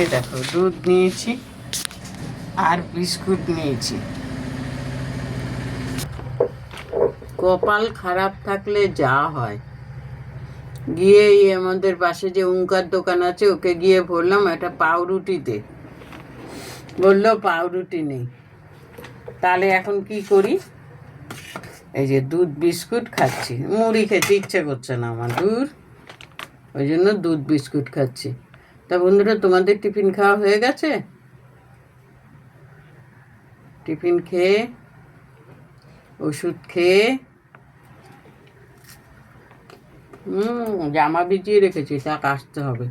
এই দেখো, দুধ নিয়েছি আর বিস্কুট নিয়েছি। কপাল খারাপ থাকলে যা হয়। গিয়ে এই আমাদের পাশে যে উঙ্কার দোকান আছে, ওকে গিয়ে বললাম একটা পাউরুটি দে বলল, পাউরুটি নেই। তাহলে এখন কি করি? এই যে দুধ বিস্কুট খাচ্ছি। মুড়ি খেতে ইচ্ছে করছে না আমার, দূর। ওই জন্য দুধ বিস্কুট খাচ্ছি। তা বন্ধুরা, তোমাদের টিফিন খাওয়া হয়ে গেছে? টিফিন খেয়ে, ওষুধ খেয়ে, হুম, জামা বিজিয়ে রেখেছি তা কাচতে হবে।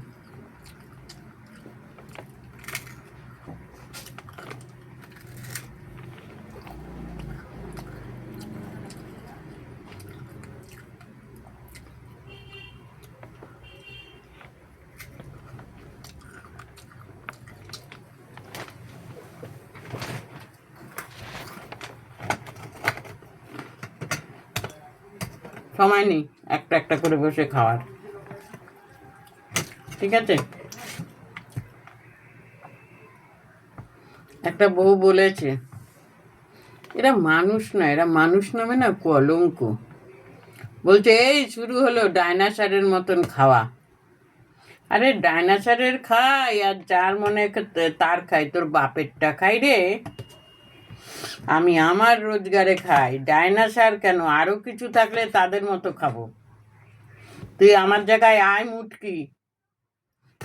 সময় নেই, একটা একটা করে বসে খাওয়ার। ঠিক আছে? একটা বউ বলেছে, এরা মানুষ না, এরা মানুষ নামে না কলঙ্ক। বলছে, এই শুরু হলো ডাইনাসারের মতন খাওয়া। আরে ডাইনাসারের খাই, আর যার মনে তার খাই, তোর বাপেরটা খাই রে। আমি আমার রোজগারে খাই। ডাইনাসার কেন? আরও কিছু থাকলে তাদের মতো খাব। তুই আমার জায়গায় আয় মুটকি।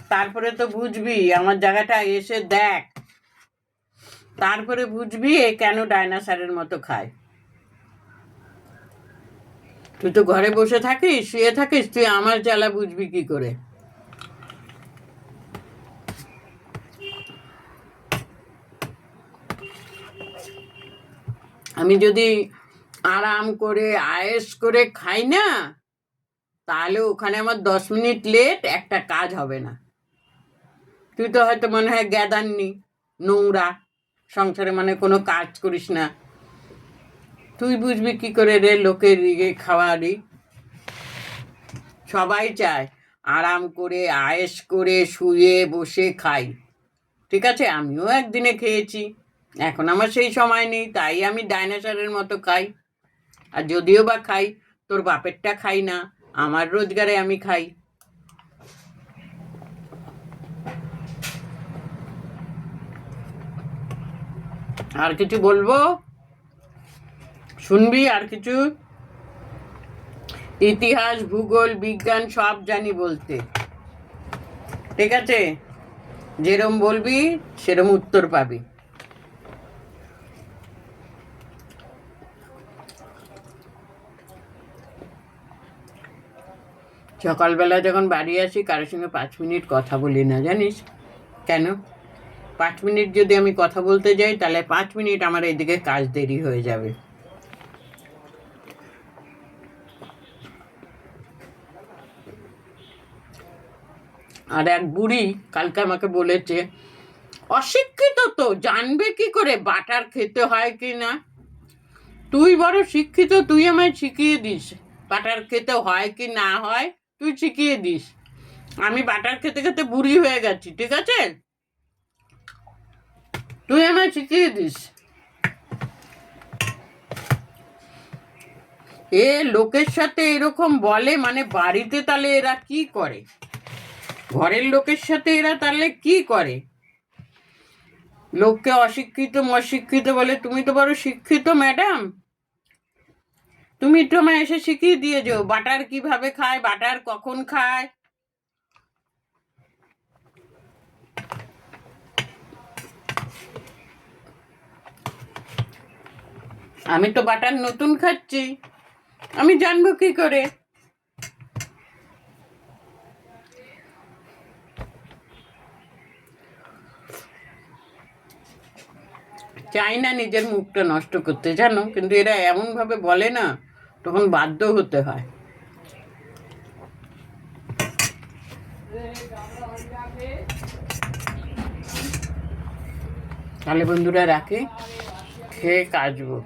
তারপরে তো বুঝবি, আমার জায়গাটা এসে দেখ। তারপরে বুঝবি এ কেন ডাইনাসারের মতো খায়। তুই তো ঘরে বসে থাকিস, শুয়ে থাকিস, তুই আমার জ্বালা বুঝবি কি করে? আমি যদি আরাম করে, আয়েস করে খাই না, তাহলে ওখানে আমার দশ মিনিট লেট একটা কাজ হবে না। তুই তো হয়তো মনে হয় গ্যাদার নি নোংরা, সংসারে মানে কোনো কাজ করিস না। তুই বুঝবি কি করে রে লোকের ইয়ে খাওয়ারই সবাই চায় আরাম করে, আয়েস করে, শুয়ে, বসে খাই। ঠিক আছে? আমিও একদিনে খেয়েছি। এখন আমার সেই সময় নেই, তাই আমি ডাইনোসরের মতো খাই। আর যদিও বা খাই, তোর বাপেরটা খাই না, আমার রোজগারে আমি খাই। আর কিছু বলব? শুনবি আর কিছু? ইতিহাস, ভূগোল, বিজ্ঞান, সব জানি বলতে। ঠিক আছে? যেরম বলবি, সেরম উত্তর পাবি। সকালবেলা যখন বাড়ি আসি কারোর সঙ্গে পাঁচ মিনিট কথা বলি না, জানিস? কেন? পাঁচ মিনিট যদি আমি কথা বলতে যাই, তাহলে পাঁচ মিনিট আমার এদিকে কাজ দেরি হয়ে যাবে। আর এক বুড়ি কালকে আমাকে বলেছে, অশিক্ষিত তো, জানবে কি করে বাটার খেতে হয় কি না? তুই বড় শিক্ষিত, তুই আমায় শিখিয়ে দিস, বাটার খেতে হয় কি না হয়? তুই শিখিয়ে দিস। আমি বাটার খেতে খেতে বুড়ি হয়ে গেছি, ঠিক আছে? তুই আমায় শিখিয়ে দিস। এ লোকের সাথে এরকম বলে মানে বাড়িতে তাহলে এরা কি করে? ঘরের লোকের সাথে এরা তাহলে কি করে? লোককে অশিক্ষিত অশিক্ষিত বলে তুমি তো বড় শিক্ষিত, ম্যাডাম। তুমি একটু আমায় এসে শিখিয়ে দিয়েছ, বাটার কীভাবে খায়, বাটার কখন খায়? আমি তো বাটার নতুন খাচ্ছি। আমি জানব কি করে? চাই না নিজের মুখটা নষ্ট করতে, জানো? কিন্তু এরা এমনভাবে বলে না। তখন বাধ্য হতে হয়। তাহলে বন্ধুরা রাখে খেয়ে কাচবো